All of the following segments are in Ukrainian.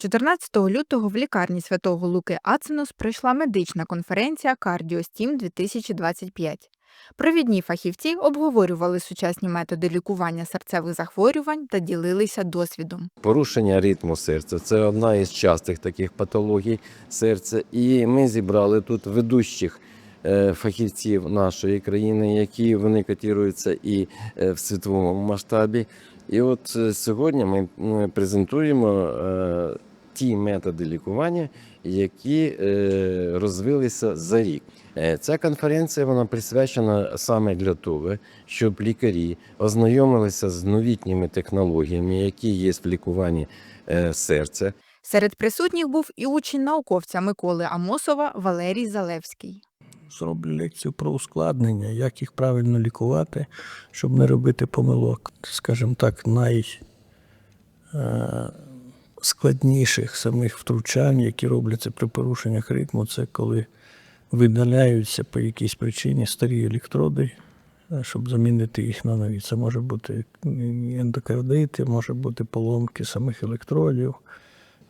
14 лютого в лікарні святого Луки Ацинус пройшла медична конференція Кардіостім 2025. Провідні фахівці обговорювали сучасні методи лікування серцевих захворювань та ділилися досвідом. Порушення ритму серця це одна із частих таких патологій серця. І ми зібрали тут ведущих е, фахівців нашої країни, які вони котируються і е, в світовому масштабі. І от е, сьогодні ми презентуємо ті методи лікування, які е, розвилися за рік. Е, Ця конференція вона присвячена саме для того, щоб лікарі ознайомилися з новітніми технологіями, які є в лікуванні е, серця. Серед присутніх був і учень науковця Миколи Амосова Валерій Залевський. зроблю лекцію про ускладнення, як їх правильно лікувати, щоб не робити помилок. Скажімо так, найскладніших самих втручань, які робляться при порушеннях ритму, це коли видаляються по якійсь причині старі електроди, е, щоб замінити їх на нові. Це може бути ендокардити, може бути поломки самих електродів.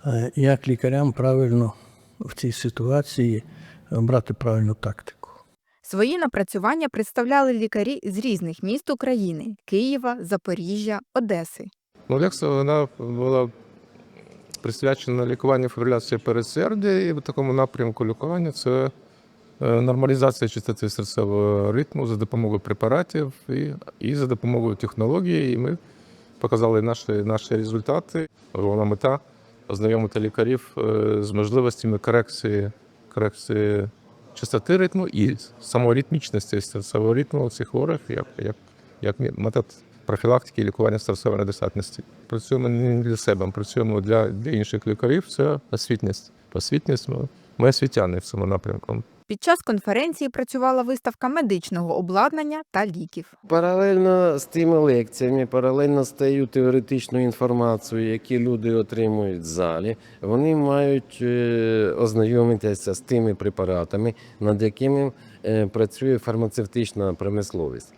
Е, Як лікарям правильно в цій ситуації брати правильну тактику. Свої напрацювання представляли лікарі з різних міст України Києва, Запоріжжя, Одеси. Ну, лекція вона була присвячена лікуванню фібриляції передсердя, і в такому напрямку лікування це е, нормалізація частоти серцевого ритму за допомогою препаратів і, і за допомогою технології. І ми показали наші, наші результати. Головна мета ознайомити лікарів е, з можливостями корекції, корекції частоти ритму і саморитмічності серцевого ритму у цих хворих, як, як, як метод профілактики і лікування серцевої недостатності. Працюємо не для себе, ми працюємо для, для інших лікарів. Це освітність. Освітність ми, ми освітяни в цьому напрямку. Під час конференції працювала виставка медичного обладнання та ліків. Паралельно з тими лекціями, паралельно з тією теоретичною інформацією, які люди отримують в залі, вони мають е, ознайомитися з тими препаратами, над якими е, працює фармацевтична промисловість.